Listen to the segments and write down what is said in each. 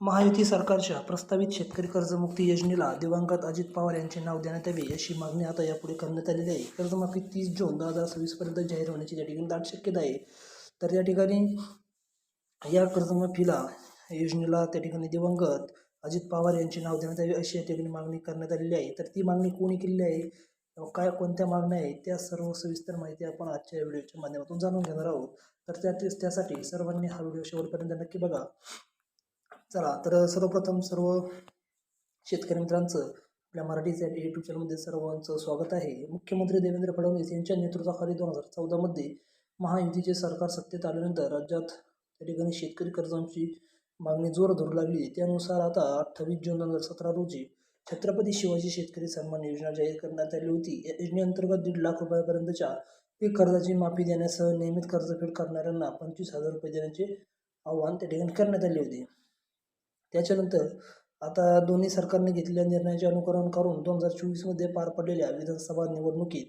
महायुती सरकारच्या प्रस्तावित शेतकरी कर्जमुक्ती योजनेला दिवंगत अजित पवार यांचे नाव देण्यात यावे अशी मागणी आता यापुढे करण्यात आलेली आहे. कर्जमाफी तीस जून दोन हजार सव्वीसपर्यंत जाहीर होण्याची त्या ठिकाणी दाट शक्यता आहे. तर त्या ठिकाणी या कर्जमाफीला योजनेला त्या ठिकाणी दिवंगत अजित पवार यांचे नाव देण्यात यावे अशी या ठिकाणी मागणी करण्यात आलेली आहे. तर ती मागणी कोणी केलेली आहे? काय कोणत्या मागण्या आहेत? त्या सर्व सविस्तर माहिती आपण आजच्या व्हिडिओच्या माध्यमातून जाणून घेणार आहोत. तर त्या त्यासाठी सर्वांनी हा व्हिडिओ शेवटपर्यंत नक्की बघा. चला तर सर्वप्रथम सर्व शेतकरी मित्रांचं आपल्या मराठीच्या यूट्यूब चॅनलमध्ये सर्वांचं स्वागत आहे. मुख्यमंत्री देवेंद्र फडणवीस यांच्या नेतृत्वाखाली दोन हजार चौदामध्ये महायुतीचे सरकार सत्तेत आल्यानंतर राज्यात त्या ठिकाणी शेतकरी कर्जांची मागणी जोर धरू लागली. त्यानुसार आता अठ्ठावीस जून दोन हजार सतरा रोजी छत्रपती शिवाजी शेतकरी सन्मान योजना जाहीर करण्यात आली होती. या योजनेअंतर्गत दीड लाख रुपयापर्यंतच्या पीक कर्जाची माफी देण्यासह नियमित कर्जफेड करणाऱ्यांना पंचवीस हजार रुपये देण्याचे आवाहन त्या ठिकाणी करण्यात आले होते. त्याच्यानंतर आता दोन्ही सरकारने घेतलेल्या निर्णयाचे अनुकरण करून दोन हजार चोवीसमध्ये पार पडलेल्या विधानसभा निवडणुकीत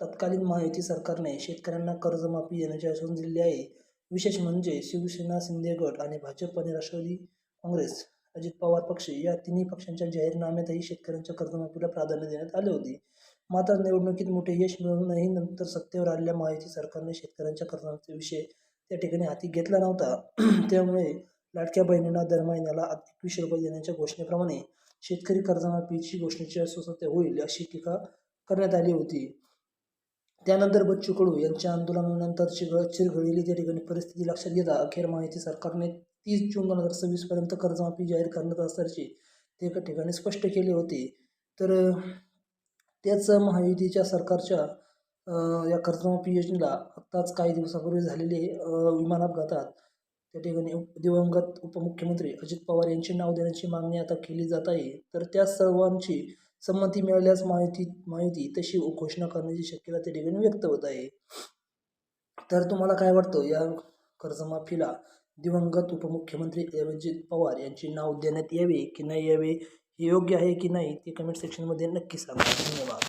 तत्कालीन महायुती सरकारने शेतकऱ्यांना कर्जमाफी देण्याचे आश्वासन दिले आहे. विशेष म्हणजे शिवसेना शिंदे गट आणि भाजप आणि राष्ट्रवादी काँग्रेस अजित पवार पक्ष या तिन्ही पक्षांच्या जाहीरनाम्यातही शेतकऱ्यांच्या कर्जमाफीला प्राधान्य देण्यात आले होते. मात्र निवडणुकीत मोठे यश मिळवूनही नंतर सत्तेवर आलेल्या महायुती सरकारने शेतकऱ्यांच्या कर्जमाफीचा विषय त्या ठिकाणी हाती घेतला नव्हता. त्यामुळे लाडक्या बहिणींना दर महिन्याला एकवीसशे रुपये देण्याच्या घोषणेप्रमाणे शेतकरी कर्जमाफीची घोषणेची अस्वस्थता होईल अशी टीका करण्यात आली होती. त्यानंतर बच्चू कडू यांच्या आंदोलनानंतर चिघळ चिरघळलेली त्या ठिकाणी परिस्थिती लक्षात घेता अखेर माहिती सरकारने तीस जून दोन हजार सव्वीसपर्यंत कर्जमाफी जाहीर करण्यात असल्याचे ते एका ठिकाणी स्पष्ट केले होते. तर त्याच महायुतीच्या सरकारच्या या कर्जमाफी योजनेला आत्ताच काही दिवसापूर्वी झालेले विमान अपघातात त्या ठिकाणी उप दिवंगत उपमुख्यमंत्री अजित पवार यांची नाव देण्याची मागणी आता केली जात आहे. तर त्या सर्वांची संमती मिळाल्यास माहिती माहिती तशी घोषणा करण्याची शक्यता त्या ठिकाणी व्यक्त होत आहे. तर तुम्हाला काय वाटतं? या कर्जमाफीला दिवंगत उपमुख्यमंत्री अजित पवार यांचे नाव देण्यात यावे की नाही यावे? हे योग्य आहे की नाही? ते कमेंट सेक्शनमध्ये नक्की सांगा. धन्यवाद.